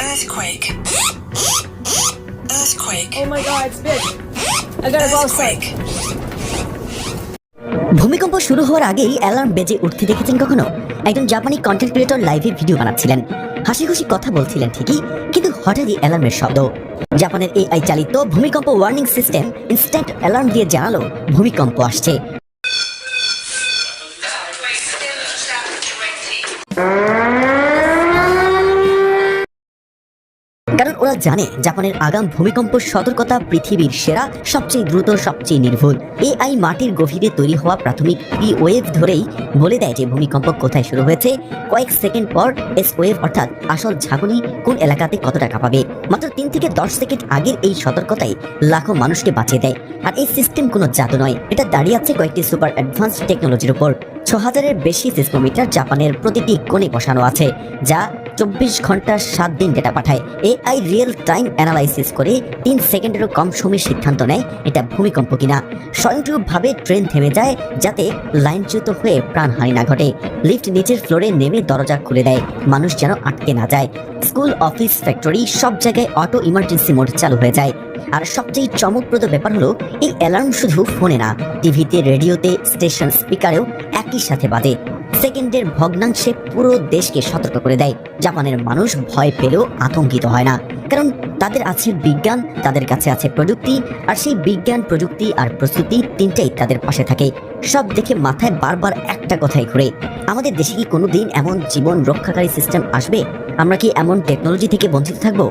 Earthquake. Earthquake. Oh my god, it's big. I gotta go outside. Earthquake. ভূমিকম্প শুরু হওয়ার আগেই অ্যালার্ম বেজে উঠতে দেখেছেন কখনো একজন জাপানি কন্টেন্ট ক্রিয়েটর লাইভে ভিডিও বানাচ্ছিলেন হাসি খুশি কথা বলছিলেন ঠিকই কিন্তু হঠাৎই অ্যালার্মের শব্দ জাপানের এআই চালিত ভূমিকম্প ওয়ার্নিং সিস্টেম ইনস্ট্যান্ট অ্যালার্ম দিয়ে জানালো ভূমিকম্প আসছে কারণ ওরা জানে জাপানের আগাম ভূমিকম্প সতর্কতা পৃথিবীর সেরা, সবচেয়ে দ্রুত, সবচেয়ে নির্ভুল। এআই মাটির গভীরে তৈরি হওয়া প্রাথমিক পি ওয়েভ ধরেই বলে দেয় যে ভূমিকম্প কোথায় শুরু হয়েছে, কয়েক সেকেন্ড পর এস ওয়েভ অর্থাৎ আসল ঝাঁকুনি কোন এলাকাতে কত টাকা পাবে। মাত্র তিন থেকে দশ সেকেন্ড আগের এই সতর্কতাই লাখো মানুষকে বাঁচিয়ে দেয়। আর এই সিস্টেম কোনো জাদু নয়, এটা দাঁড়িয়ে আছে কয়েকটি সুপার অ্যাডভান্সড টেকনোলজির উপর। ছ হাজারের বেশি সিসমোমিটার জাপানের প্রতিটি কোণে বসানো আছে, যা চব্বিশ ঘণ্টা সাত দিন ডেটা পাঠায়। এআই রিয়েল টাইম অ্যানালাইসিস করে তিন সেকেন্ডেরও কম সময়ে সিদ্ধান্ত নেয়, এটা ভূমিকম্প কিনা। স্বয়ংক্রিয়ভাবে ট্রেন থেমে যায়, যাতে লাইনচ্যুত হয়ে প্রাণহানি না ঘটে। লিফট নিচের ফ্লোরে নেমে দরজা খুলে দেয়, মানুষ যেন আটকে না যায়। স্কুল অফিস ফ্যাক্টরি সব জায়গায় অটো ইমার্জেন্সি মোড চালু হয়ে যায়। আর সবচেয়ে চমকপ্রদ ব্যাপার হলো, এই অ্যালার্ম শুধু ফোনে না টিভিতে রেডিওতে স্টেশন স্পিকারেও একই সাথে বাজে। সেকেন্ডের ভগ্নাংশে পুরো দেশকে সতর্ক করে দেয়। জাপানের মানুষ ভয় পেলেও আতঙ্কিত হয় না। কারণ তাদের আছে বিজ্ঞান, তাদের কাছে আছে প্রযুক্তি, আর সেই বিজ্ঞান, প্রযুক্তি আর প্রস্তুতি তিনটাই তাদের পাশে থাকে। সব দেখে মাথায় বারবার একটা কথাই ঘুরে, আমাদের দেশে কি কোনোদিন এমন জীবন রক্ষাকারী সিস্টেম আসবে? আমরা কি এমন টেকনোলজি থেকে বঞ্চিত থাকব?